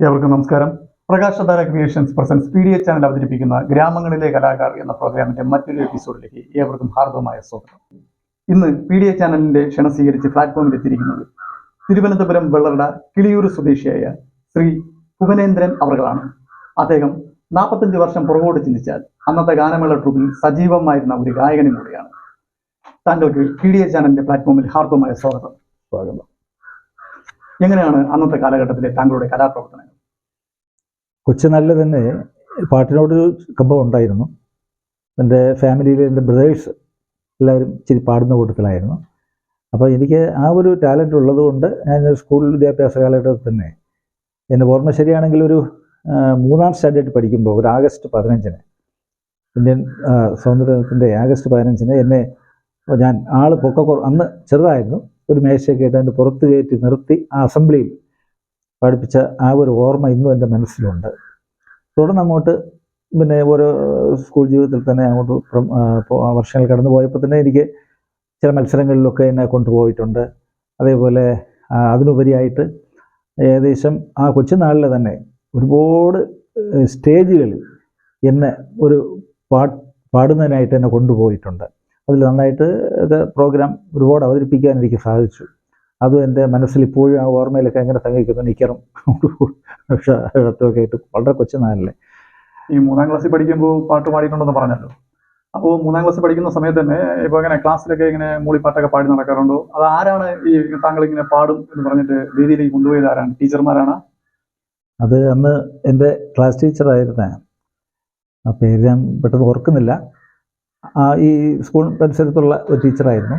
ഏവർക്കും നമസ്കാരം. Prakashadhara creations presents P D H channel അവതരിപ്പിക്കുന്ന ഗ്രാമങ്ങളിലെ കലാകാർ എന്ന പ്രോഗ്രാമിന്റെ മറ്റൊരു എപ്പിസോഡിലേക്ക് ഏവർക്കും ഹാർദവമായ സ്വാഗതം. ഇന്ന് പി ഡി എച്ച് ചാനലിന്റെ ക്ഷണം സ്വീകരിച്ച് പ്ലാറ്റ്ഫോമിൽ എത്തിയിരിക്കുന്നത് തിരുവനന്തപുരം വെള്ളറട കിളിയൂർ സ്വദേശിയായ ശ്രീ ഭുവനേന്ദ്രൻ അവർകളാണ് അദ്ദേഹം നാൽപ്പത്തഞ്ച് വർഷം പുറകോട്ട് ചിന്തിച്ചാൽ അന്നത്തെ ഗാനമേള ട്രൂപ്പിൽ സജീവമായിരുന്ന ഒരു ഗായകനും കൂടിയാണ്. താങ്കൾക്ക് പി ഡി എ ചാനലിന്റെ പ്ലാറ്റ്ഫോമിൽ ഹാർദവമായ സ്വാഗതം. സ്വാഗതം. എങ്ങനെയാണ് അന്നത്തെ കാലഘട്ടത്തിലെ താങ്കളുടെ കലാപ്രവർത്തനങ്ങൾ? കൊച്ചു നല്ല തന്നെ പാട്ടിനോട് കമ്പം ഉണ്ടായിരുന്നു. എന്റെ ഫാമിലിയിലെ എന്റെ ബ്രദേഴ്സ് എല്ലാവരും ഇച്ചിരി പാടുന്ന കൂട്ടത്തിലായിരുന്നു. അപ്പോൾ എനിക്ക് ആ ഒരു ടാലന്റ് ഉള്ളതുകൊണ്ട് ഞാൻ സ്കൂൾ വിദ്യാഭ്യാസ കാലഘട്ടത്തിൽ തന്നെ എന്റെ ഓർമ്മ ശരിയാണെങ്കിൽ ഒരു മൂന്നാം സ്റ്റാൻഡേർഡ് പഠിക്കുമ്പോൾ ഒരു ആഗസ്റ്റ് പതിനഞ്ചിന് ഇന്ത്യൻ സ്വാതന്ത്ര്യത്തിന്റെ ആഗസ്റ്റ് പതിനഞ്ചിന് എന്നെ ഞാൻ ആൾ പൊക്ക അന്ന് ചെറുതായിരുന്നു. ഒരു മേശയൊക്കെ ഇട്ട് അതിന്റെ പുറത്ത് കയറ്റി നിർത്തി ആ അസംബ്ലിയിൽ പഠിപ്പിച്ച ആ ഒരു ഓർമ്മ ഇന്നും എന്റെ മനസ്സിലുണ്ട്. തുടർന്ന് അങ്ങോട്ട് പിന്നെ ഓരോ സ്കൂൾ ജീവിതത്തിൽ തന്നെ അങ്ങോട്ട് വർഷങ്ങൾ കടന്നു പോയപ്പോൾ തന്നെ എനിക്ക് ചില മത്സരങ്ങളിലൊക്കെ എന്നെ കൊണ്ടുപോയിട്ടുണ്ട്. അതേപോലെ അതിനുപരിയായിട്ട് ഏകദേശം ആ കൊച്ചുനാളിൽ തന്നെ ഒരുപാട് സ്റ്റേജുകളിൽ എന്നെ ഒരു പാട്ട് പാടുന്നതിനായിട്ട് എന്നെ കൊണ്ടുപോയിട്ടുണ്ട്. അതിൽ നന്നായിട്ട് പ്രോഗ്രാം ഒരുപാട് അവതരിപ്പിക്കാൻ എനിക്ക് സാധിച്ചു. അതും എന്റെ മനസ്സിൽ ഇപ്പോഴും ആ ഓർമ്മയിലൊക്കെ എങ്ങനെ തങ്ങിക്കുന്നു നിക്കറും ഷർട്ടുമൊക്കെ ആയിട്ട് വളരെ കൊച്ചുനാളല്ലേ ഈ മൂന്നാം ക്ലാസ്സിൽ പഠിക്കുമ്പോൾ പാട്ട് പാടിയിട്ടുണ്ടെന്ന് പറഞ്ഞല്ലോ. അപ്പോൾ മൂന്നാം ക്ലാസ്സിൽ പഠിക്കുന്ന സമയത്ത് തന്നെ ഇപ്പോൾ ഇങ്ങനെ ക്ലാസ്സിലൊക്കെ ഇങ്ങനെ മൂളിപ്പാട്ടൊക്കെ പാടി നടക്കാറുണ്ടോ? അത് ആരാണ് ഈ താങ്കൾ ഇങ്ങനെ പാടും എന്ന് പറഞ്ഞിട്ട് വേദിയിലേക്ക് കൊണ്ടുപോയത് ആരാണ്? ടീച്ചർമാരാണ്? അത് അന്ന് എന്റെ ക്ലാസ് ടീച്ചറായിരുന്ന ആ പേര് ഞാൻ പെട്ടെന്ന് ഓർക്കുന്നില്ല. ഈ സ്കൂൾ പരിസരത്തുള്ള ഒരു ടീച്ചറായിരുന്നു.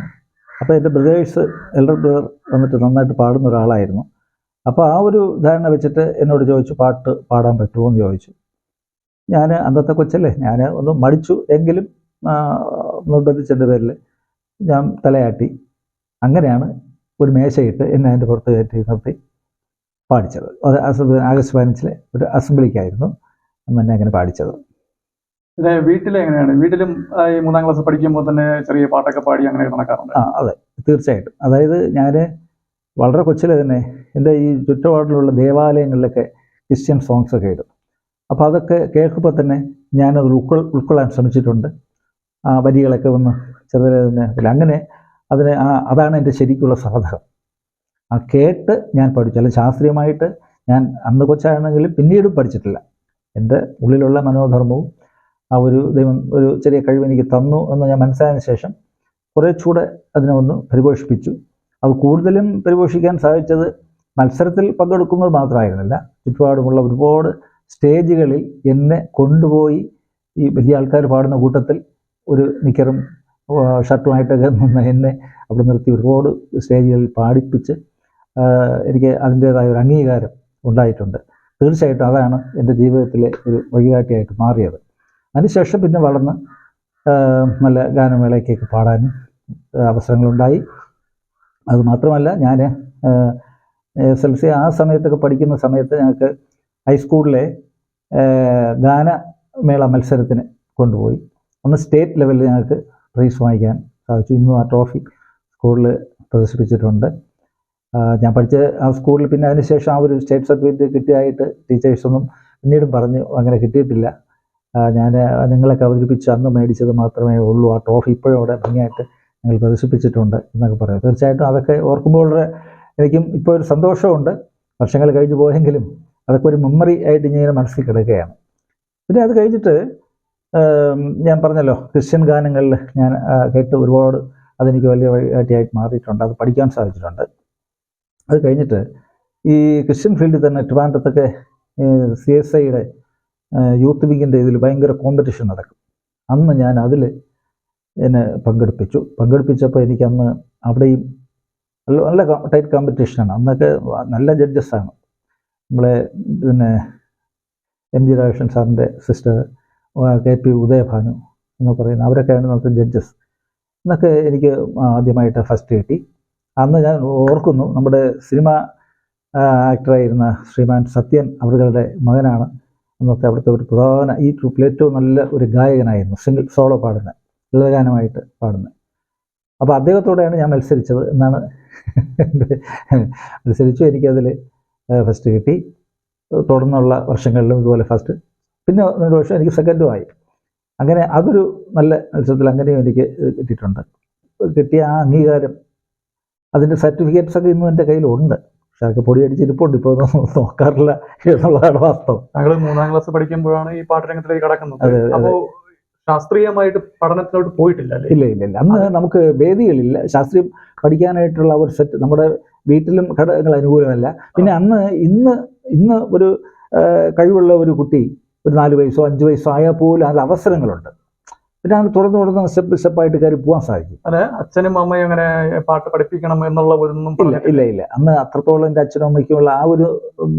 അപ്പോൾ എന്റെ ബ്രദേഴ്സ് എൽഡർ ബ്രദർ വന്നിട്ട് നന്നായിട്ട് പാടുന്ന ഒരാളായിരുന്നു. അപ്പോൾ ആ ഒരു ധാരണ വെച്ചിട്ട് എന്നോട് ചോദിച്ചു പാട്ട് പാടാൻ പറ്റുമോ? എന്ന് ചോദിച്ചു. ഞാൻ അന്നത്തെ കൊച്ചല്ലേ ഞാൻ ഒന്ന് മടിച്ചു എങ്കിലും നിർബന്ധിച്ചതിന്റെ പേരിൽ ഞാൻ തലയാട്ടി. അങ്ങനെയാണ് ഒരു മേശയിട്ട് എന്നെ അതിന്റെ പുറത്ത് കയറ്റി നിർത്തി പാടിച്ചത്. അത് ആഗസ്റ്റ് പതിനഞ്ചിലെ ഒരു അസംബ്ലിക്കായിരുന്നു അന്ന് എന്നെ അങ്ങനെ പാടിച്ചത്. പിന്നെ വീട്ടിൽ എങ്ങനെയാണ്? വീട്ടിലും ഈ മൂന്നാം ക്ലാസ് പഠിക്കുമ്പോൾ തന്നെ ചെറിയ പാട്ടൊക്കെ പാടി അങ്ങനെ നടക്കാറുണ്ട്. ആ അതെ. തീർച്ചയായിട്ടും. അതായത് ഞാൻ വളരെ കൊച്ചിലെ തന്നെ എന്റെ ഈ ചുറ്റുപാടിലുള്ള ദേവാലയങ്ങളിലൊക്കെ ക്രിസ്ത്യൻ സോങ്സ് ഒക്കെ ഇടും. അപ്പോൾ അതൊക്കെ കേൾക്കുമ്പോൾ തന്നെ ഞാനത് ഉൾക്കൊ ഉൾക്കൊള്ളാൻ ശ്രമിച്ചിട്ടുണ്ട്. ആ വരികളൊക്കെ ഒന്ന് തന്നെ അങ്ങനെ അതിന് ആ അതാണ് എന്റെ ശരിക്കുള്ള സാധകം ആ കേട്ട് ഞാൻ പഠിച്ചു. അല്ല ശാസ്ത്രീയമായിട്ട് ഞാൻ അന്ന് കൊച്ചാണെങ്കിലും പിന്നീടും പഠിച്ചിട്ടില്ല. എന്റെ ഉള്ളിലുള്ള മനോധർമ്മവും ആ ഒരു ദൈവം ഒരു ചെറിയ കഴിവ് എനിക്ക് തന്നു എന്ന് ഞാൻ മനസ്സിലായതിനു ശേഷം കുറേച്ചൂടെ അതിനെ ഒന്ന് പരിപോഷിപ്പിച്ചു. അത് കൂടുതലും പരിപോഷിക്കാൻ സാധിച്ചത് മത്സരത്തിൽ പങ്കെടുക്കുന്നത് മാത്രമായിരുന്നില്ല. ചുറ്റുപാടുമുള്ള ഒരുപാട് സ്റ്റേജുകളിൽ എന്നെ കൊണ്ടുപോയി ഈ വലിയ ആൾക്കാർ പാടുന്ന കൂട്ടത്തിൽ ഒരു നിക്കറും ഷർട്ടുമായിട്ടൊക്കെ എന്നെ അവിടെ നിർത്തി ഒരുപാട് സ്റ്റേജുകളിൽ പാടിപ്പിച്ച് എനിക്ക് അതിന്റേതായ ഒരു അംഗീകാരം ഉണ്ടായിട്ടുണ്ട്. തീർച്ചയായിട്ടും അതാണ് എന്റെ ജീവിതത്തിലെ ഒരു വഴികാട്ടിയായിട്ട് മാറിയത്. അതിനുശേഷം പിന്നെ വളർന്ന് നല്ല ഗാനമേളയ്ക്കൊക്കെ പാടാനും അവസരങ്ങളുണ്ടായി. അതുമാത്രമല്ല ഞാൻ എസ് എൽ സി ആ സമയത്തൊക്കെ പഠിക്കുന്ന സമയത്ത് ഞങ്ങൾക്ക് ഹൈസ്കൂളിലെ ഗാനമേള മത്സരത്തിന് കൊണ്ടുപോയി. ഒന്ന് സ്റ്റേറ്റ് ലെവലിൽ ഞങ്ങൾക്ക് പ്രൈസ് വാങ്ങിക്കാൻ സാധിച്ചു. ഇന്നും ആ ട്രോഫി സ്കൂളിൽ പ്രദർശിപ്പിച്ചിട്ടുണ്ട്. ഞാൻ പഠിച്ച ആ സ്കൂളിൽ പിന്നെ അതിനുശേഷം ആ ഒരു സ്റ്റേറ്റ് സർട്ടിഫിക്കറ്റ് കിട്ടിയായിട്ട് ടീച്ചേഴ്സൊന്നും പിന്നീടും പറഞ്ഞു അങ്ങനെ കിട്ടിയിട്ടില്ല. ഞാൻ നിങ്ങളൊക്കെ അവതരിപ്പിച്ച് അന്ന് മേടിച്ചത് മാത്രമേ ഉള്ളൂ. ആ ട്രോഫി ഇപ്പോഴും അവിടെ ഭംഗിയായിട്ട് ഞങ്ങൾ പ്രദർശിപ്പിച്ചിട്ടുണ്ട് എന്നൊക്കെ പറയാം. തീർച്ചയായിട്ടും അതൊക്കെ ഓർക്കുമ്പോൾ വളരെ എനിക്കും ഇപ്പോൾ ഒരു സന്തോഷമുണ്ട്. വർഷങ്ങൾ കഴിഞ്ഞു പോയെങ്കിലും അതൊക്കെ ഒരു മെമ്മറി ആയിട്ട് ഇങ്ങനെ മനസ്സിൽ കിടക്കുകയാണ്. പിന്നെ അത് കഴിഞ്ഞിട്ട് ഞാൻ പറഞ്ഞല്ലോ ക്രിസ്ത്യൻ ഗാനങ്ങളിൽ ഞാൻ കേട്ട് ഒരുപാട് അതെനിക്ക് വലിയ വഴികാട്ടിയായിട്ട് മാറിയിട്ടുണ്ട്. അത് പഠിക്കാൻ സാധിച്ചിട്ടുണ്ട്. അത് കഴിഞ്ഞിട്ട് ഈ ക്രിസ്ത്യൻ ഫീൽഡിൽ തന്നെ ട്രിവാൻഡ്രത്തൊക്കെ സി എസ് ഐയുടെ യൂത്ത് വിങ്ങിന്റെ ഇതിൽ ഭയങ്കര കോമ്പറ്റീഷൻ നടക്കും. അന്ന് ഞാൻ അതിൽ എന്നെ പങ്കെടുപ്പിച്ചു. പങ്കെടുപ്പിച്ചപ്പോൾ എനിക്കന്ന് അവിടെയും നല്ല ടൈറ്റ് കോമ്പറ്റീഷനാണ് അന്നൊക്കെ നല്ല ജഡ്ജസാണ് നമ്മളെ പിന്നെ എം ജി രാജേഷൻ സാറിന്റെ സിസ്റ്റർ കെ പി ഉദയഭാനു എന്ന് പറയുന്ന അവരൊക്കെയാണ് നമുക്ക് ജഡ്ജസ് എന്നൊക്കെ എനിക്ക് ആദ്യമായിട്ട് ഫസ്റ്റ് കിട്ടി. അന്ന് ഞാൻ ഓർക്കുന്നു നമ്മുടെ സിനിമ ആക്ടറായിരുന്ന ശ്രീമാൻ സത്യൻ അവരുടെ മകനാണ്. അന്നത്തെ അവിടുത്തെ ഒരു പ്രധാന ഈ ട്രൂപ്പിൽ ഏറ്റവും നല്ല ഒരു ഗായകനായിരുന്നു സിംഗിൾ സോളോ പാടുന്ന ലളിതഗാനമായിട്ട് പാടുന്നത് അപ്പോൾ അദ്ദേഹത്തോടെയാണ് ഞാൻ മത്സരിച്ചത് എന്നാണ് മത്സരിച്ചു എനിക്കതിൽ ഫസ്റ്റ് കിട്ടി. തുടർന്നുള്ള വർഷങ്ങളിലും ഇതുപോലെ ഫസ്റ്റ് പിന്നെ രണ്ട് വർഷം എനിക്ക് സെക്കൻഡും ആയി. അങ്ങനെ അതൊരു നല്ല മത്സരത്തിൽ അങ്ങനെയും എനിക്ക് കിട്ടിയിട്ടുണ്ട്. കിട്ടിയ ആ അംഗീകാരം അതിന്റെ സർട്ടിഫിക്കറ്റ്സൊക്കെ ഇന്നും എന്റെ കയ്യിലുണ്ട്. പക്ഷെ അതൊക്കെ പൊടി അടിച്ചിരിപ്പുണ്ട് ഇപ്പോൾ നോക്കാറില്ല എന്നുള്ളതാണ് വാസ്തവം. ഞങ്ങൾ മൂന്നാം ക്ലാസ് പഠിക്കുമ്പോഴാണ് ഈ പാഠരംഗത്തിലേക്ക് കടക്കുന്നത്. അതെ, അതെ. അപ്പോ ശാസ്ത്രീയമായിട്ട് പഠനത്തിലോട്ട് പോയിട്ടില്ല അല്ലേ? ഇല്ല ഇല്ല ഇല്ല. അന്ന് നമുക്ക് വേദികളില്ല. ശാസ്ത്രീയം പഠിക്കാനായിട്ടുള്ള ഒരു സെറ്റ് നമ്മുടെ വീട്ടിലും ഘടകങ്ങൾ അനുകൂലമല്ല. പിന്നെ അന്ന് ഇന്ന് ഇന്ന് ഒരു കഴിവുള്ള ഒരു കുട്ടി ഒരു നാല് വയസ്സോ അഞ്ച് വയസ്സോ ആയാൽ പോലും അതിൽ അവസരങ്ങളുണ്ട്. പിന്നെ അങ്ങനെ തുടർന്ന് തുടർന്ന് സ്റ്റെപ്പ് സ്റ്റെപ്പായിട്ട് കയറി പോകാൻ സാധിക്കും. അതെ അച്ഛനും അമ്മയും അങ്ങനെ പാട്ട് പഠിപ്പിക്കണം എന്നുള്ള ഒന്നും ഇല്ല ഇല്ല ഇല്ല. അന്ന് അത്രത്തോളം എന്റെ അച്ഛനും അമ്മയ്ക്കുമുള്ള ആ ഒരു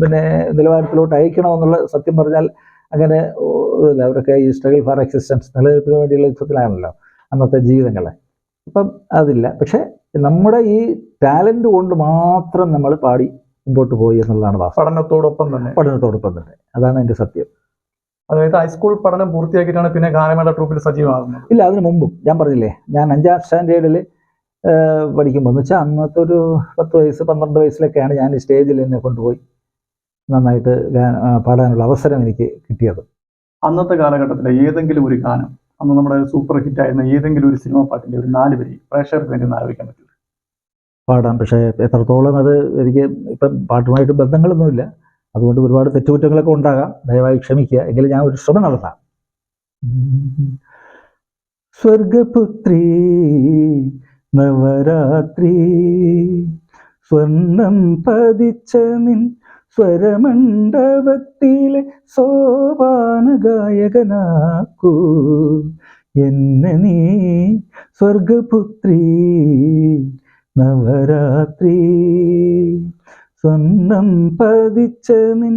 പിന്നെ നിലവാരത്തിലോട്ട് അയക്കണമെന്നുള്ള സത്യം പറഞ്ഞാൽ അങ്ങനെ അവരൊക്കെ ഈ സ്ട്രഗിൾ ഫോർ എക്സിസ്റ്റൻസ് നിലനിൽപ്പിന് വേണ്ടിയുള്ള യുദ്ധത്തിലാണല്ലോ അന്നത്തെ ജീവിതങ്ങൾ അപ്പം അതില്ല. പക്ഷേ നമ്മുടെ ഈ ടാലന്റ് കൊണ്ട് മാത്രം നമ്മൾ പാടി മുമ്പോട്ട് പോയി എന്നുള്ളതാണ് വാസ്തവം. പഠനത്തോടൊപ്പം തന്നെ. പഠനത്തോടൊപ്പം തന്നെ. അതാണ് എന്റെ സത്യം. അതായത് ഹൈസ്കൂൾ പഠനം പൂർത്തിയാക്കിയിട്ടാണ് പിന്നെ ഗാനമേള ട്രൂപ്പിൽ സജീവമാകുന്നത്. ഇല്ല അതിന് മുമ്പും. ഞാൻ പറഞ്ഞില്ലേ ഞാൻ അഞ്ചാം സ്റ്റാൻഡേർഡിൽ പഠിക്കുമ്പോൾ എന്ന് വെച്ചാൽ അന്നത്തെ ഒരു പത്ത് വയസ്സ് പന്ത്രണ്ട് വയസ്സിലൊക്കെയാണ് ഞാൻ സ്റ്റേജിൽ എന്നെ കൊണ്ടുപോയി നന്നായിട്ട് ഗാന പാടാനുള്ള അവസരം എനിക്ക് കിട്ടിയത്. അന്നത്തെ കാലഘട്ടത്തിൽ ഏതെങ്കിലും ഒരു ഗാനം അന്ന് നമ്മുടെ സൂപ്പർ ഹിറ്റ് ആയിരുന്ന ഏതെങ്കിലും ഒരു സിനിമ പാട്ടിന്റെ ഒരു നാല് വരി പ്രേക്ഷകർക്ക് വേണ്ടി ഒന്ന് ആലോചിക്കാൻ പറ്റും പാടാം പക്ഷേ എത്രത്തോളം അത് എനിക്ക് ഇപ്പം പാട്ടുമായിട്ട് ബന്ധങ്ങളൊന്നുമില്ല. അതുകൊണ്ട് ഒരുപാട് തെറ്റുകുറ്റങ്ങളൊക്കെ ഉണ്ടാകാം. ദയവായി ക്ഷമിക്കുക. എങ്കിലും ഞാൻ ഒരു ശ്രമം നടത്താം. സ്വർഗപുത്രി നവരാത്രി സ്വർണം പതിച്ച നിൻ സ്വരമണ്ഡപത്തിലെ സോപാന ഗായകനാക്കൂ എന്നെ നീ സ്വർഗപുത്രി നവരാത്രി. സ്വർണം പതിച്ച നിൻ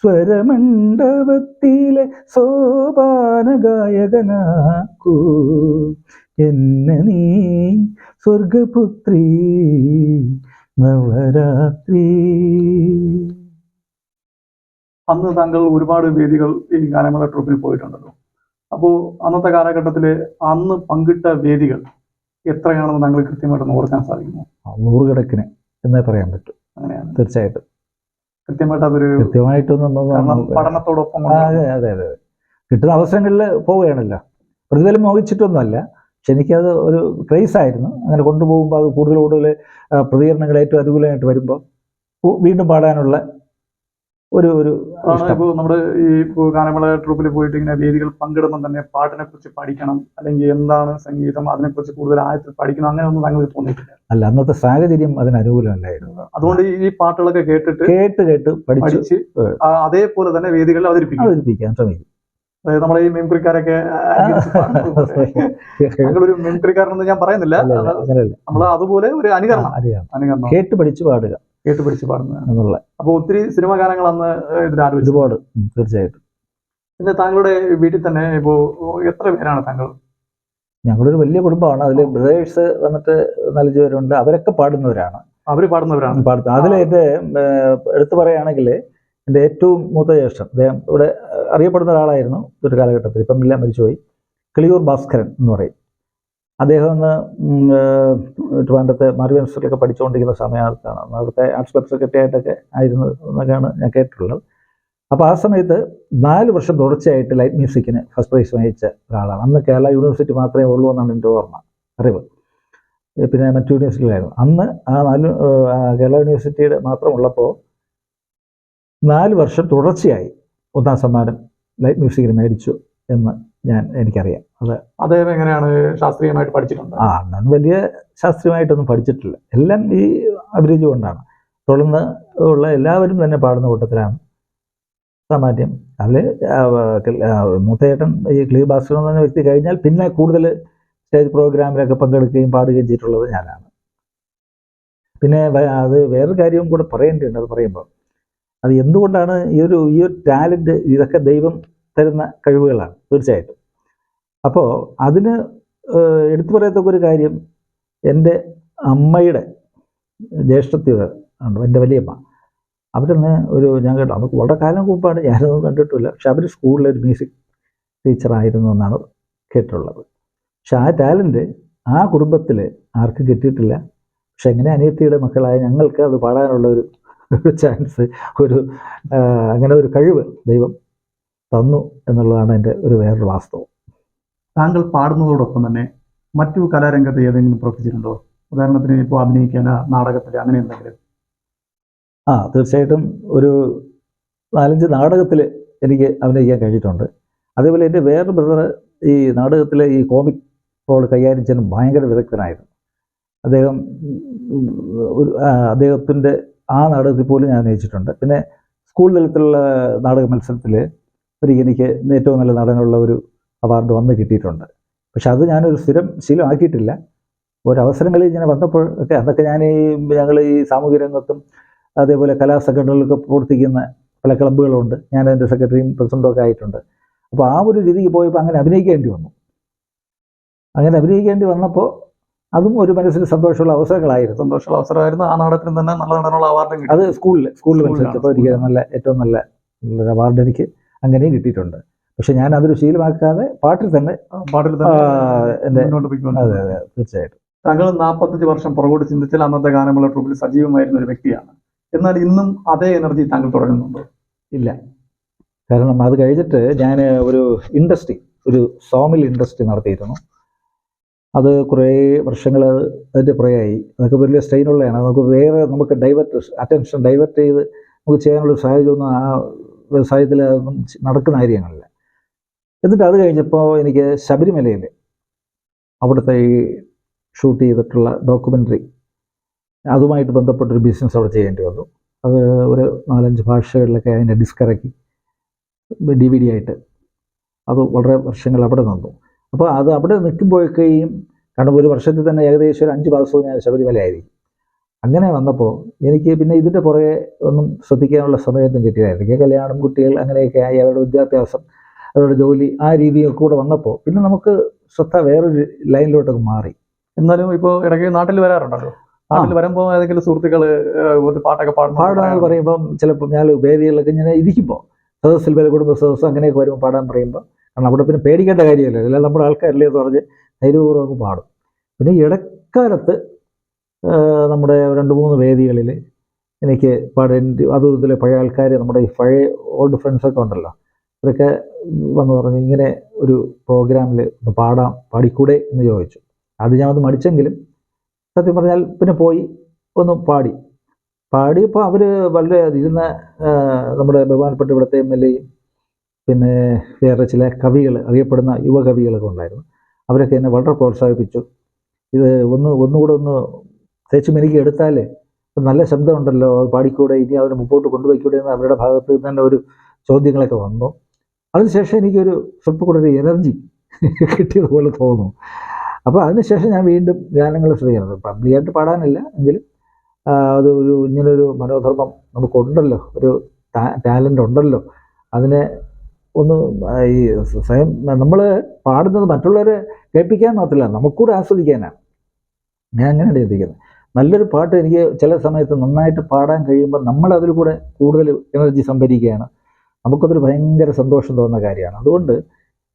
സ്വരമണ്ഡപത്തിലെ സോപാന ഗായകനാക്കൂ എന്നെ നീ സ്വർഗപുത്രി നവരാത്രി. അന്ന് താങ്കൾ ഒരുപാട് വേദികൾ ഈ ഗാനമേള ട്രൂപ്പിൽ പോയിട്ടുണ്ടല്ലോ. അപ്പോൾ അന്നത്തെ കാലഘട്ടത്തിൽ അന്ന് പങ്കിട്ട വേദികൾ എത്രയാണെന്ന് താങ്കൾ കൃത്യമായിട്ടൊന്ന് ഓർക്കാൻ സാധിക്കുമോ? നൂറുകണക്കിന് എന്നേ പറയാൻ പറ്റും. തീർച്ചയായിട്ടും. കൃത്യമായിട്ട് അതൊരു കൃത്യമായിട്ടൊന്നും പഠനത്തോടൊപ്പം അതെ അതെ അതെ. കിട്ടുന്ന അവസരങ്ങളിൽ പോവുകയാണല്ലോ. പ്രതിഫലം മോഹിച്ചിട്ടൊന്നുമല്ല. പക്ഷെ എനിക്കത് ഒരു ക്രേസ് ആയിരുന്നു. അങ്ങനെ കൊണ്ടുപോകുമ്പോൾ അത് കൂടുതൽ കൂടുതൽ പ്രതികരണങ്ങൾ ഏറ്റവും അനുകൂലമായിട്ട് വരുമ്പോൾ വീണ്ടും പാടാനുള്ള ഒരു ഒരു ഇപ്പോ ഇപ്പോൾ നമ്മുടെ ഈ ഗാനമേള ട്രൂപ്പിൽ പോയിട്ട് ഇങ്ങനെ വേദികൾ പങ്കിടുമ്പോൾ തന്നെ പാട്ടിനെ കുറിച്ച് പഠിക്കണം അല്ലെങ്കിൽ എന്താണ് സംഗീതം അതിനെക്കുറിച്ച് കൂടുതൽ ആഴത്തിൽ പഠിക്കണം അങ്ങനെ ഒന്നും താങ്കൾക്ക് തോന്നിയിട്ടില്ല. അല്ല അന്നത്തെ സാഹചര്യം അതിന് അനുകൂലമല്ലായിരുന്നു. അതുകൊണ്ട് ഈ- പാട്ടുകളൊക്കെ കേട്ടിട്ട് കേട്ട് കേട്ട് പഠിച്ച് അതേപോലെ തന്നെ വേദികളിൽ അവതരിപ്പിക്കും. അവതരിപ്പിക്കാൻ ശ്രമിക്കും. അതായത് നമ്മളെ ഈ മിമിക്രിക്കാരൊക്കെ ഒരു മിമിക്രിക്കാരനെന്ന് ഞാൻ പറയുന്നില്ല. നമ്മൾ അതുപോലെ ഒരു അനുകരണം. അനുകരണം. കേട്ട് പഠിച്ച് പാടുക. കേട്ട് പിടിച്ച് പാടുന്നതാണ്. എന്നുള്ള. അപ്പൊ ഒത്തിരി സിനിമാ ഗാനങ്ങൾ അന്ന് ഇതിൽ ആലോചിച്ചു ഒരുപാട്. തീർച്ചയായിട്ടും. പിന്നെ താങ്കളുടെ വീട്ടിൽ തന്നെ ഇപ്പോ എത്ര പേരാണ് താങ്കൾ? ഞങ്ങളൊരു വലിയ കുടുംബമാണ്. അതിൽ ബ്രദേഴ്സ് വന്നിട്ട് നാലഞ്ച് പേരുണ്ട്. അവരൊക്കെ പാടുന്നവരാണ്. അവർ പാടുന്നവരാണ്. പാടുന്നത് അതിൽ എന്റെ എടുത്തു പറയുകയാണെങ്കിൽ എന്റെ ഏറ്റവും മൂത്ത ജ്യേഷ്ഠൻ അദ്ദേഹം ഇവിടെ അറിയപ്പെടുന്ന ഒരാളായിരുന്നു ഒരു കാലഘട്ടത്തിൽ. ഇപ്പം ഇല്ല മരിച്ചുപോയി. കിളിയൂർ ഭാസ്കരൻ എന്ന് പറയും. അദ്ദേഹം ഒന്ന് ട്രിവാൻഡ്രത്തെ യൂണിവേഴ്സിറ്റിയിലൊക്കെ പഠിച്ചുകൊണ്ടിരിക്കുന്ന സമയത്താണ്. അവിടുത്തെ ആർട്സ് ക്ലബ് സെക്രട്ടറി ആയിട്ടൊക്കെ ആയിരുന്നു എന്നൊക്കെയാണ് ഞാൻ കേട്ടിട്ടുള്ളത്. അപ്പോൾ ആ സമയത്ത് നാല് വർഷം തുടർച്ചയായിട്ട് ലൈറ്റ് മ്യൂസിക്കിന് ഫസ്റ്റ് പ്രൈസ് വാങ്ങിച്ച ഒരാളാണ്. അന്ന് കേരള യൂണിവേഴ്സിറ്റി മാത്രമേ ഉള്ളൂ എന്നാണ് എന്റെ ഓർമ്മ അറിവ്. പിന്നെ മറ്റു യൂണിവേഴ്സിറ്റികളായിരുന്നു അന്ന് ആ നാല് കേരള യൂണിവേഴ്സിറ്റിയുടെ മാത്രമുള്ളപ്പോൾ നാല് വർഷം തുടർച്ചയായി ഒന്നാം സമ്മാനം ലൈറ്റ് മ്യൂസിക്കിന് മേടിച്ചു എന്ന് ഞാൻ എനിക്കറിയാം. അത്. അദ്ദേഹം എങ്ങനെയാണ് ശാസ്ത്രീയമായിട്ട് പഠിച്ചിട്ടുണ്ട്? ആ അണ്ണൻ വലിയ ശാസ്ത്രീയമായിട്ടൊന്നും പഠിച്ചിട്ടില്ല. എല്ലാം ഈ അഭിരുചി കൊണ്ടാണ്. തുടർന്ന് ഉള്ള എല്ലാവരും തന്നെ പാടുന്ന കൂട്ടത്തിലാണ് സാമാന്യം. അതിൽ മൂത്തേട്ടൻ ഈ ക്ലീ ബാസ്റ്റർ എന്ന് പറഞ്ഞ വ്യക്തി കഴിഞ്ഞാൽ പിന്നെ കൂടുതൽ സ്റ്റേജ് പ്രോഗ്രാമിലൊക്കെ പങ്കെടുക്കുകയും പാടുകയും ചെയ്തിട്ടുള്ളത് ഞാനാണ്. പിന്നെ അത് വേറൊരു കാര്യവും കൂടെ പറയേണ്ടതുണ്ട് അത് പറയുമ്പോൾ അത് എന്തുകൊണ്ടാണ് ഈ ഒരു ഈ ഒരു ടാലന്റ് ഇതൊക്കെ ദൈവം തരുന്ന കഴിവുകളാണ്? തീർച്ചയായിട്ടും. അപ്പോൾ അതിന് എടുത്തു പറയത്തക്ക ഒരു കാര്യം എന്റെ അമ്മയുടെ ജ്യേഷ്ഠത്തിയുടെ ഉണ്ട് എന്റെ വലിയമ്മ. അവരന്ന് ഒരു ഞാൻ കേട്ടോ നമുക്ക് വളരെ കാലം മുമ്പാണ് ഞാനൊന്നും കണ്ടിട്ടില്ല. പക്ഷെ അവർ സ്കൂളിലെ ഒരു മ്യൂസിക് ടീച്ചറായിരുന്നു എന്നാണ് കേട്ടിട്ടുള്ളത്. പക്ഷെ ആ ടാലന്റ് ആ കുടുംബത്തിൽ ആർക്കും കിട്ടിയിട്ടില്ല. പക്ഷെ എങ്ങനെ അനിയത്തിയുടെ മക്കളായ ഞങ്ങൾക്ക് അത് പാടാനുള്ള ഒരു ചാൻസ് ഒരു അങ്ങനെ ഒരു കഴിവ് ദൈവം തന്നു എന്നുള്ളതാണ് എന്റെ ഒരു വേറൊരു വാസ്തവം. താങ്കൾ പാടുന്നതോടൊപ്പം തന്നെ മറ്റു കലാരംഗത്ത് ഏതെങ്കിലും പ്രവർത്തിച്ചിട്ടുണ്ടോ? ഉദാഹരണത്തിന് ഇപ്പോൾ അഭിനയിക്കാൻ നാടകത്തിൽ അങ്ങനെ എന്തെങ്കിലും? ആ തീർച്ചയായിട്ടും ഒരു നാലഞ്ച് നാടകത്തിൽ എനിക്ക് അഭിനയിക്കാൻ കഴിഞ്ഞിട്ടുണ്ട്. അതേപോലെ എന്റെ വേറൊരു ബ്രദർ ഈ നാടകത്തിലെ ഈ കോമിക് റോൾ കൈകാര്യം ചെയ്യാൻ ഭയങ്കര വിദഗ്ധനായിരുന്നു. അദ്ദേഹം ഒരു അദ്ദേഹത്തിന്റെ ആ നാടകത്തിൽ പോലും ഞാൻ അഭിനയിച്ചിട്ടുണ്ട്. പിന്നെ സ്കൂൾ തലത്തിലുള്ള നാടക മത്സരത്തിൽ ഒരിക്കൽ എനിക്ക് ഏറ്റവും നല്ല നടനുള്ള ഒരു അവാർഡ് വന്ന് കിട്ടിയിട്ടുണ്ട്. പക്ഷെ അത് ഞാനൊരു സ്ഥിരം ശീലമാക്കിയിട്ടില്ല. ഒരവസരങ്ങളിൽ ഇങ്ങനെ വന്നപ്പോൾ ഒക്കെ അതൊക്കെ ഞാൻ ഈ ഞങ്ങൾ ഈ സാമൂഹ്യ രംഗത്തും അതേപോലെ കലാസംഘടനകളിലൊക്കെ പ്രവർത്തിക്കുന്ന പല ക്ലബ്ബുകളുണ്ട്. ഞാൻ അതിന്റെ സെക്രട്ടറിയും പ്രസിഡന്റും ഒക്കെ ആയിട്ടുണ്ട്. അപ്പോൾ ആ ഒരു രീതിക്ക് പോയപ്പോൾ അങ്ങനെ അഭിനയിക്കേണ്ടി വന്നു. അങ്ങനെ അഭിനയിക്കേണ്ടി വന്നപ്പോൾ അതും ഒരു മനസ്സിന് സന്തോഷമുള്ള അവസരങ്ങളായിരുന്നു. സന്തോഷമുള്ള അവസരമായിരുന്നു. ആ നാടകത്തിന് തന്നെ നല്ല നടനുള്ള അവാർഡ് അത് സ്കൂളിൽ സ്കൂളിൽ മത്സരിച്ചപ്പോൾ എനിക്ക് നല്ല ഏറ്റവും നല്ല അവാർഡ് എനിക്ക് അങ്ങനെയും കിട്ടിയിട്ടുണ്ട്. പക്ഷെ ഞാൻ അതൊരു ശീലമാക്കാതെ പാട്ടിൽ തന്നെ പാട്ടിൽ തന്നെ അതെ അതെ തീർച്ചയായിട്ടും. താങ്കൾ നാൽപ്പത്തഞ്ച് വർഷം പുറകോട്ട് ചിന്തിച്ചാൽ അന്നത്തെ ഗാനമുള്ള ട്രൂപ്പിൽ സജീവമായിരുന്ന ഒരു വ്യക്തിയാണ്. എന്നാൽ ഇന്നും അതേ എനർജി താങ്കൾ തുടരുന്നുണ്ടോ? ഇല്ല. കാരണം അത് കഴിഞ്ഞിട്ട് ഞാൻ ഒരു ഇൻഡസ്ട്രി ഒരു സോമിൽ ഇൻഡസ്ട്രി നടത്തിയിരുന്നു. അത് കുറേ വർഷങ്ങൾ അതിന്റെ പുറയായി. അതൊക്കെ വലിയ സ്ട്രെയിനുള്ളതാണ് നമുക്ക് വേറെ നമുക്ക് ഡൈവേർട്ട് അറ്റൻഷൻ ഡൈവേർട്ട് ചെയ്ത് നമുക്ക് ചെയ്യാനുള്ള സാഹചര്യമൊന്നും ആ വ്യവസായത്തിൽ അതൊന്നും നടക്കുന്ന കാര്യങ്ങളില്ല. എന്നിട്ട് അത് കഴിഞ്ഞപ്പോൾ എനിക്ക് ശബരിമലയിൽ അവിടുത്തെ ഈ ഷൂട്ട് ചെയ്തിട്ടുള്ള ഡോക്യുമെന്ററി അതുമായിട്ട് ബന്ധപ്പെട്ടൊരു ബിസിനസ് അവിടെ ചെയ്യേണ്ടി വന്നു. അത് ഒരു നാലഞ്ച് ഭാഷകളിലൊക്കെ അതിന്റെ ഡിസ്ക് ഇറക്കി ഡി വി ഡി ആയിട്ട് അത് വളരെ വർഷങ്ങൾ അവിടെ നിന്നു. അപ്പോൾ അത് അവിടെ നിൽക്കുമ്പോഴൊക്കെയും കാരണം ഒരു വർഷത്തിൽ തന്നെ ഏകദേശം ഒരു അഞ്ച് മാസവും ഞാൻ ശബരിമലയായിരിക്കും അങ്ങനെ വന്നപ്പോൾ എനിക്ക് പിന്നെ ഇതിന്റെ പുറകെ ഒന്നും ശ്രദ്ധിക്കാനുള്ള സമയമൊന്നും കിട്ടിയായിരുന്നു എനിക്ക് കല്യാണം കുട്ടികൾ അങ്ങനെയൊക്കെ ആയി അവരുടെ വിദ്യാഭ്യാസം അവരുടെ ജോലി ആ രീതിയൊക്കെ കൂടെ വന്നപ്പോൾ പിന്നെ നമുക്ക് ശ്രദ്ധ വേറൊരു ലൈനിലോട്ടൊക്കെ മാറി. എന്നാലും ഇപ്പോൾ ഇടയ്ക്ക് നാട്ടിൽ വരാറുണ്ടല്ലോ. നാട്ടിൽ വരുമ്പോൾ ഏതെങ്കിലും സുഹൃത്തുക്കൾ പാട്ടൊക്കെ പാടും പാടാന്ന് പറയുമ്പം ചിലപ്പോൾ ഞാൻ വേദികളിലൊക്കെ ഇങ്ങനെ ഇരിക്കുമ്പോൾ സദസ്സിൽ വരെ കുടുംബ സദസ്സ് അങ്ങനെയൊക്കെ വരുമ്പോൾ പാടാൻ പറയുമ്പോൾ കാരണം അവിടെ പിന്നെ പേടിക്കേണ്ട കാര്യമല്ല? എല്ലാം നമ്മുടെ ആൾക്കാരില്ലേ എന്ന് പറഞ്ഞ് ധൈര്യപൂർവം പാടും. പിന്നെ ഇടക്കാലത്ത് നമ്മുടെ രണ്ട് മൂന്ന് വേദികളിൽ എനിക്ക് പാടേണ്ടി അതും ഇതിലെ പഴയ ആൾക്കാർ നമ്മുടെ ഈ പഴയ ഓൾഡ് ഫ്രണ്ട്സൊക്കെ ഉണ്ടല്ലോ. അവരൊക്കെ വന്ന് പറഞ്ഞു ഇങ്ങനെ ഒരു പ്രോഗ്രാമിൽ ഒന്ന് പാടാം പാടിക്കൂടെ? എന്ന് ചോദിച്ചു. അത് ഞാൻ അത് മടിച്ചെങ്കിലും സത്യം പറഞ്ഞാൽ പിന്നെ പോയി ഒന്ന് പാടി. പാടിയപ്പോൾ അവർ വളരെ ഇരുന്ന നമ്മുടെ ബഹുമാനപ്പെട്ട ഇവിടുത്തെ എം എൽ എയും പിന്നെ വേറെ ചില കവികൾ അറിയപ്പെടുന്ന യുവകവികളൊക്കെ ഉണ്ടായിരുന്നു. അവരൊക്കെ എന്നെ വളരെ പ്രോത്സാഹിപ്പിച്ചു. ഇത് ഒന്ന് ഒന്നുകൂടെ ഒന്ന് തേച്ച് എനിക്ക് എടുത്താൽ ഒരു നല്ല ശബ്ദമുണ്ടല്ലോ അത് പാടിക്കൂടെ ഇനി അതിനെ മുമ്പോട്ട് കൊണ്ടുപോയിക്കൂടെ എന്ന് അവരുടെ ഭാഗത്ത് തന്നെ ഒരു ചോദ്യങ്ങളൊക്കെ വന്നു. അതിനുശേഷം എനിക്കൊരു സ്വല്പം കൂടെ ഒരു എനർജി കിട്ടിയതുപോലെ തോന്നുന്നു. അപ്പോൾ അതിനുശേഷം ഞാൻ വീണ്ടും ഗാനങ്ങൾ ശ്രദ്ധിക്കുന്നത് പബ്ലിക്കായിട്ട് പാടാനില്ല എങ്കിലും അത് ഒരു ഇങ്ങനൊരു മനോധർമ്മം നമുക്കുണ്ടല്ലോ ഒരു ടാലന്റ് ഉണ്ടല്ലോ. അതിനെ ഒന്ന് ഈ സ്വയം നമ്മൾ പാടുന്നത് മറ്റുള്ളവരെ കേൾപ്പിക്കാൻ മാത്രമല്ല നമുക്കൂടെ ആസ്വദിക്കാനാണ്. ഞാൻ അങ്ങനെയാണ് ചിന്തിക്കുന്നത് നല്ലൊരു പാട്ട് എനിക്ക് ചില സമയത്ത് നന്നായിട്ട് പാടാൻ കഴിയുമ്പോൾ നമ്മൾ അതിൽ കൂടെ കൂടുതൽ എനർജി സംഭരിക്കുകയാണ്. നമുക്കതൊരു ഭയങ്കര സന്തോഷം തോന്നുന്ന കാര്യമാണ്. അതുകൊണ്ട്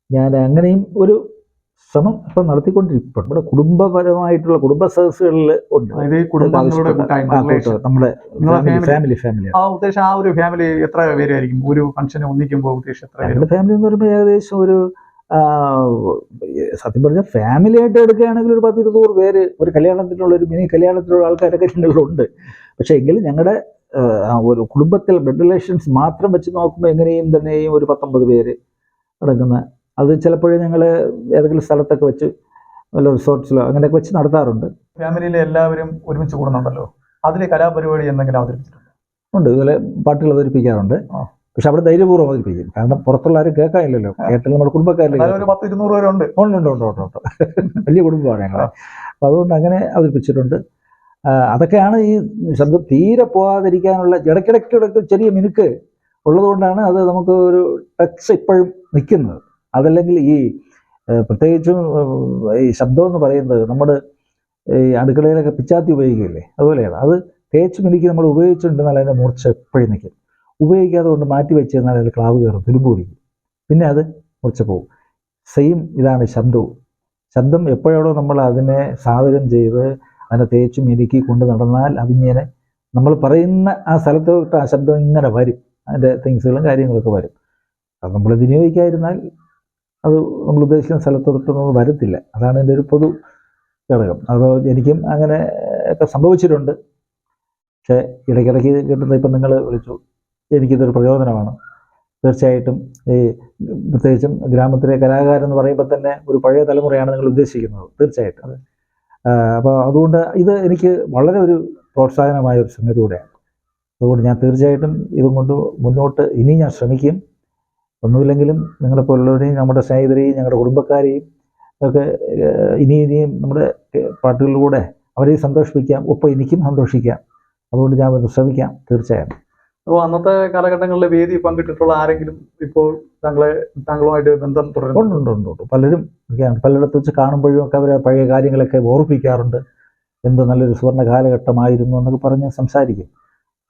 ഞാൻ അങ്ങനെയും ഒരു ശ്രമം ഇപ്പം നടത്തിക്കൊണ്ടിരിക്കും നമ്മുടെ കുടുംബപരമായിട്ടുള്ള കുടുംബ സദസ്സുകളിൽ ഉണ്ട്. നമ്മുടെ ഫാമിലി ഫാമിലി ആ ഉദ്ദേശം ആ ഒരു ഫാമിലി എത്ര പേരായിരിക്കും ഒരു ഫംഗ്ഷന് ഒന്നിക്കുമ്പോൾ ഉദ്ദേശം എത്ര ഫാമിലി എന്ന് പറയുമ്പോൾ ഏകദേശം ഒരു സത്യം പറഞ്ഞാൽ ഫാമിലി ആയിട്ട് എടുക്കുകയാണെങ്കിൽ ഒരു പത്ത് ഇരുന്നൂറ് പേര് ഒരു കല്യാണത്തിനുള്ള ഒരു മിനി കല്യാണത്തിനുള്ള ആൾക്കാരൊക്കെ ഞങ്ങളിലുണ്ട് പക്ഷേ എങ്കിലും ഞങ്ങളുടെ ഒരു കുടുംബത്തിൽ ബ്ലഡ് റിലേഷൻസ് മാത്രം വെച്ച് നോക്കുമ്പോൾ എങ്ങനെയും തന്നെയും ഒരു പത്തൊമ്പത് പേര് അടങ്ങുന്ന അത് ചിലപ്പോഴും ഞങ്ങൾ ഏതെങ്കിലും സ്ഥലത്തൊക്കെ വെച്ച് വല്ല റിസോർട്ട്സിലോ അങ്ങനെയൊക്കെ വെച്ച് നടത്താറുണ്ട്. ഫാമിലിയിലെ എല്ലാവരും ഒരുമിച്ച് കൂടുന്നുണ്ടല്ലോ. അതിലെ കലാപരിപാടി എന്തെങ്കിലും അവതരിപ്പിച്ചിട്ടുണ്ട്? ഉണ്ട്. ഇതുപോലെ പാട്ടുകൾ അവതരിപ്പിക്കാറുണ്ട്. പക്ഷെ അവിടെ ധൈര്യപൂർവം അവതരിപ്പിക്കും. കാരണം പുറത്തുള്ള ആരും കേൾക്കാനില്ലല്ലോ. കേട്ടില്ല നമ്മുടെ പത്ത് ഇരുന്നൂറ് പേരുണ്ട്. ഉണ്ട് ഉണ്ട് ഉണ്ട് ഉണ്ട് ഉണ്ട്. വലിയ കുടുംബമാണ് ഞങ്ങൾ അപ്പം അതുകൊണ്ട് അങ്ങനെ അവതരിപ്പിച്ചിട്ടുണ്ട്. അതൊക്കെയാണ് ഈ ശബ്ദം. തീരെ പോകാതിരിക്കാനുള്ള ഇടയ്ക്കിടയ്ക്കിടയ്ക്ക് ചെറിയ മിനുക്ക് ഉള്ളതുകൊണ്ടാണ് അത് നമുക്ക് ഒരു ടച്ച് ഇപ്പോഴും നിൽക്കുന്നത്. അതല്ലെങ്കിൽ ഈ പ്രത്യേകിച്ചും ഈ ശബ്ദം എന്ന് പറയുന്നത് നമ്മുടെ ഈ അടുക്കളയിലൊക്കെ പിച്ചാത്തി ഉപയോഗിക്കില്ലേ? അതുപോലെയാണ്. അത് തേച്ച് മിനുക്കി നമ്മൾ ഉപയോഗിച്ചിട്ടുണ്ടെന്നാൽ അതിന്റെ മൂർച്ച എപ്പോഴും നിൽക്കും. ഉപയോഗിക്കാതെ കൊണ്ട് മാറ്റി വെച്ച് കഴിഞ്ഞാൽ അതിൽ ക്ലാവ് കയറും തുരുമ്പ് പിടിക്കും. പിന്നെ അത് മുറിച്ച് പോകും സെയിം ഇതാണ് ശബ്ദവും. ശബ്ദം എപ്പോഴാണോ നമ്മൾ അതിനെ സാധകം ചെയ്ത് അതിനെ തേച്ച് ഇരുക്കി കൊണ്ട് നടന്നാൽ അതിങ്ങനെ നമ്മൾ പറയുന്ന ആ സ്ഥലത്തോട്ട് ആ ശബ്ദം ഇങ്ങനെ വരും. അതിന്റെ തിങ്സുകളും കാര്യങ്ങളൊക്കെ വരും. അത് നമ്മൾ വിനിയോഗിക്കാതിരുന്നാൽ അത് നമ്മൾ ഉദ്ദേശിക്കുന്ന സ്ഥലത്തോട്ടൊന്നും വരത്തില്ല. അതാണ് എന്റെ ഒരു പൊതു ഘടകം. അപ്പോൾ എനിക്കും അങ്ങനെ ഒക്കെ സംഭവിച്ചിട്ടുണ്ട്. പക്ഷേ ഇടയ്ക്കിടയ്ക്ക് കിട്ടുന്ന ഇപ്പം നിങ്ങൾ വിളിച്ചു എനിക്കിതൊരു പ്രചോദനമാണ്. തീർച്ചയായിട്ടും ഈ പ്രത്യേകിച്ചും ഗ്രാമത്തിലെ കലാകാരൻ എന്ന് പറയുമ്പോൾ തന്നെ ഒരു പഴയ തലമുറയാണ് നിങ്ങൾ ഉദ്ദേശിക്കുന്നത്. തീർച്ചയായിട്ടും. അപ്പോൾ അതുകൊണ്ട് ഇത് എനിക്ക് വളരെ ഒരു പ്രോത്സാഹനമായ ഒരു സംഗതി കൂടെയാണ്. അതുകൊണ്ട് ഞാൻ തീർച്ചയായിട്ടും ഇതും കൊണ്ട് മുന്നോട്ട് ഇനി ഞാൻ ശ്രമിക്കും. ഒന്നുമില്ലെങ്കിലും നിങ്ങളെപ്പോലുള്ളവരെയും നമ്മുടെ സ്നേഹിതരെയും ഞങ്ങളുടെ കുടുംബക്കാരെയും ഒക്കെ ഇനി ഇനിയും നമ്മുടെ പാട്ടുകളിലൂടെ അവരെയും സന്തോഷിപ്പിക്കാം. ഒപ്പം എനിക്കും സന്തോഷിക്കാം. അതുകൊണ്ട് ഞാൻ ശ്രമിക്കാം. തീർച്ചയായും അപ്പോൾ അന്നത്തെ കാലഘട്ടങ്ങളിൽ വേദി പങ്കിട്ടിട്ടുള്ള ആരെങ്കിലും ഇപ്പോൾ താങ്കളെ താങ്കളുമായിട്ട് ബന്ധം തുടരുന്നുണ്ട് പലരും പലയിടത്ത് വെച്ച് കാണുമ്പോഴും ഒക്കെ അവർ പഴയ കാര്യങ്ങളൊക്കെ ഓർപ്പിക്കാറുണ്ട് എന്ത് നല്ലൊരു സുവർണ കാലഘട്ടമായിരുന്നു എന്നൊക്കെ പറഞ്ഞ് സംസാരിക്കും.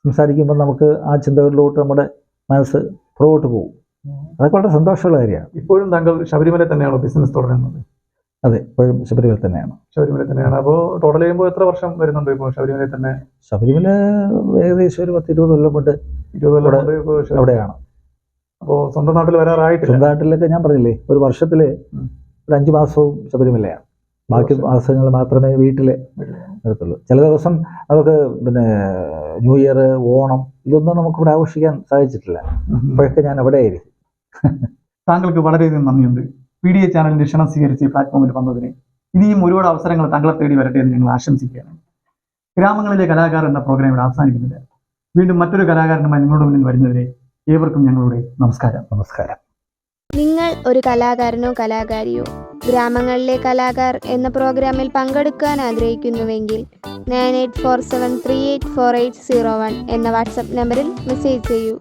സംസാരിക്കുമ്പോൾ നമുക്ക് ആ ചിന്തകളിലോട്ട് നമ്മുടെ മനസ്സ് പുറകോട്ട് പോകും. അതൊക്കെ വളരെ സന്തോഷമുള്ള കാര്യമാണ്. ഇപ്പോഴും താങ്കൾ ശബരിമല തന്നെയാണോ ബിസിനസ് തുടരുന്നത്? അതെ ഇപ്പോഴും ശബരിമല തന്നെയാണ്. ശബരിമല തന്നെയാണ്. അപ്പോൾ ടോട്ടൽ ചെയ്യുമ്പോൾ എത്ര വർഷം വരുന്നുണ്ട് ഇപ്പോൾ ശബരിമല തന്നെ? ശബരിമല ഏകദേശം ഒരു പത്ത് ഇരുപത് കൊല്ലം കൊണ്ട് ഇരുപത് കൊല്ലം കൊണ്ട് ഇപ്പോൾ അവിടെയാണ്. അപ്പോൾ സ്വന്തം നാട്ടിൽ വരാറായിട്ട് സ്വന്തം നാട്ടിലൊക്കെ ഞാൻ പറഞ്ഞില്ലേ ഒരു വർഷത്തിൽ ഒരു അഞ്ച് മാസവും ശബരിമലയാണ്. ബാക്കി. മാസങ്ങൾ മാത്രമേ വീട്ടിലെ നിർത്തുള്ളൂ ചില ദിവസം നമുക്ക് പിന്നെ ന്യൂ ഇയർ ഓണം ഇതൊന്നും നമുക്ക് ഇവിടെ ആഘോഷിക്കാൻ സാധിച്ചിട്ടില്ല. അപ്പോഴൊക്കെ ഞാൻ അവിടെ ആയിരിക്കും താങ്കൾക്ക് വളരെയധികം നന്ദിയുണ്ട്. പി ഡി എ ചാനലിന്റെ ക്ഷണം സ്വീകരിച്ച് ഈ പ്ലാറ്റ്ഫോമിൽ വന്നതിന് ഇനിയും ഒരുപാട് അവസരങ്ങൾ താങ്കളെ തേടി വരട്ടെ എന്ന് ഞങ്ങൾ ആശംസിക്കുകയാണ്. ഗ്രാമങ്ങളിലെ കലാകാർ എന്ന പ്രോഗ്രാം ഇവിടെ അവസാനിക്കുന്നില്ല വീണ്ടും മറ്റൊരു കലാകാരനുമായി നിങ്ങളുടെ മുന്നിൽ വരുന്നവരെ ഏവർക്കും ഞങ്ങളുടെ നമസ്കാരം. നമസ്കാരം. നിങ്ങൾ ഒരു കലാകാരനോ കലാകാരിയോ ഗ്രാമങ്ങളിലെ കലാകാർ എന്ന പ്രോഗ്രാമിൽ പങ്കെടുക്കാൻ ആഗ്രഹിക്കുന്നുവെങ്കിൽ nine eight four seven three eight four eight zero one എന്ന വാട്സപ്പ് നമ്പറിൽ മെസ്സേജ് ചെയ്യൂ.